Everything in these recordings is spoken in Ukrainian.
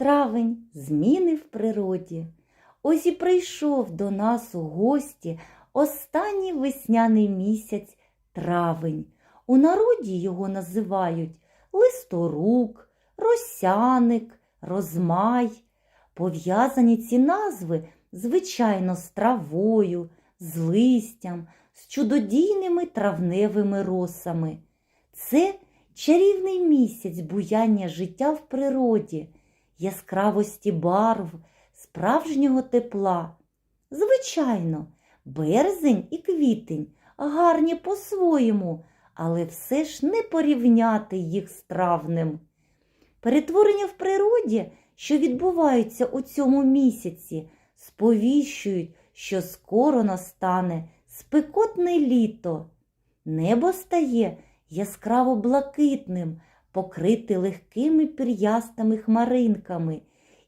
Травень зміни в природі. Ось і прийшов до нас у гості останній весняний місяць травень. У народі його називають листорук, росяник, розмай. Пов'язані ці назви, звичайно, з травою, з листям, з чудодійними травневими росами. Це чарівний місяць буяння життя в природі, яскравості барв, справжнього тепла. Звичайно, березень і квітень гарні по-своєму, але все ж не порівняти їх з травнем. Перетворення в природі, що відбуваються у цьому місяці, сповіщують, що скоро настане спекотне літо. Небо стає яскраво блакитним, покрите легкими пір'ястими хмаринками,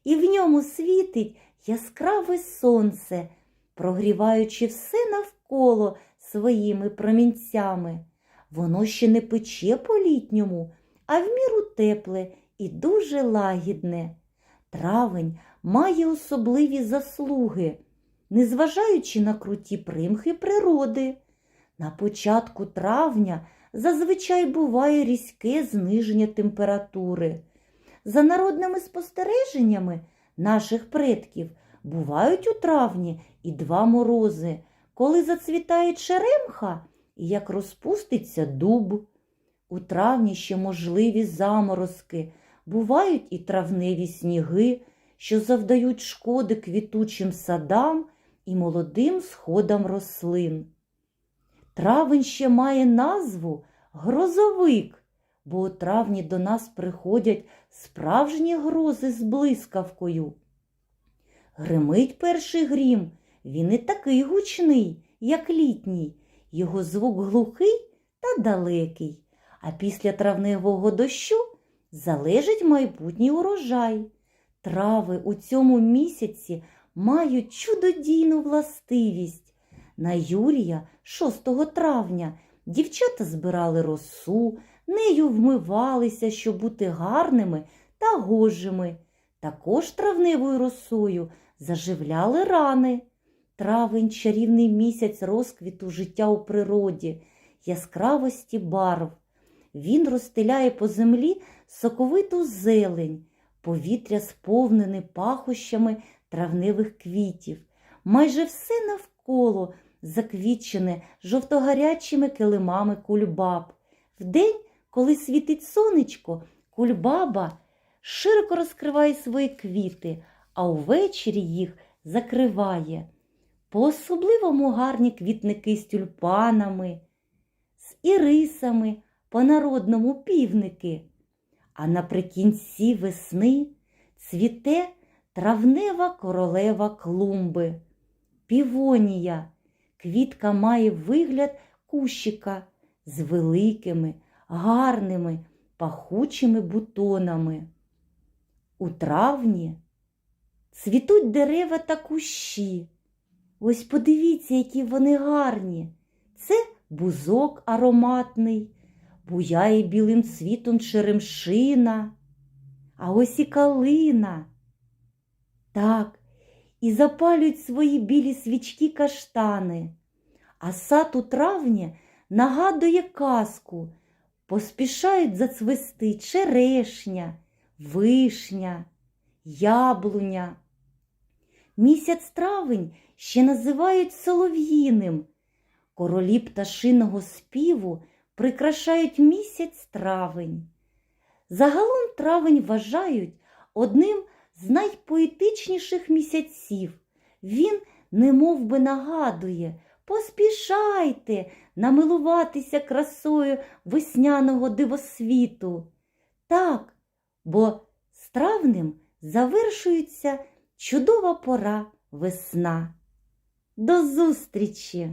і в ньому світить яскраве сонце, прогріваючи все навколо своїми промінцями. Воно ще не пече по-літньому, а в міру тепле і дуже лагідне. Травень має особливі заслуги, незважаючи на круті примхи природи. На початку травня зазвичай буває різке зниження температури. За народними спостереженнями наших предків бувають у травні і два морози, коли зацвітає черемха і як розпуститься дуб. У травні ще можливі заморозки, бувають і травневі сніги, що завдають шкоди квітучим садам і молодим сходам рослин. Травень ще має назву грозовик, бо у травні до нас приходять справжні грози з блискавкою. Гримить перший грім, він не такий гучний, як літній, його звук глухий та далекий, а після травневого дощу залежить майбутній урожай. Трави у цьому місяці мають чудодійну властивість. На Юрія 6 травня дівчата збирали росу, нею вмивалися, щоб бути гарними та гожими. Також травневою росою заживляли рани. Травень чарівний місяць розквіту життя у природі, яскравості барв. Він розстеляє по землі соковиту зелень, повітря сповнене пахощами травневих квітів. Майже все навколо заквітчене жовтогарячими килимами кульбаб. Вдень, коли світить сонечко, кульбаба широко розкриває свої квіти, а увечері їх закриває. По-особливому гарні квітники з тюльпанами, з ірисами, по-народному півники. А наприкінці весни цвіте травнева королева клумби. Півонія. Квітка має вигляд кущика з великими, гарними, пахучими бутонами. У травні цвітуть дерева та кущі. Ось подивіться, які вони гарні. Це бузок ароматний, буяє білим цвітом черемшина, а ось і калина. Так, і запалюють свої білі свічки каштани, а сад у травні нагадує казку, поспішають зацвести черешня, вишня, яблуня. Місяць травень ще називають солов'їним. Королі пташиного співу прикрашають місяць травень. Загалом травень вважають одним з найпоетичніших місяців. Він немов би нагадує, поспішайте намилуватися красою весняного дивосвіту. Так, бо з травнем завершується чудова пора весна. До зустрічі!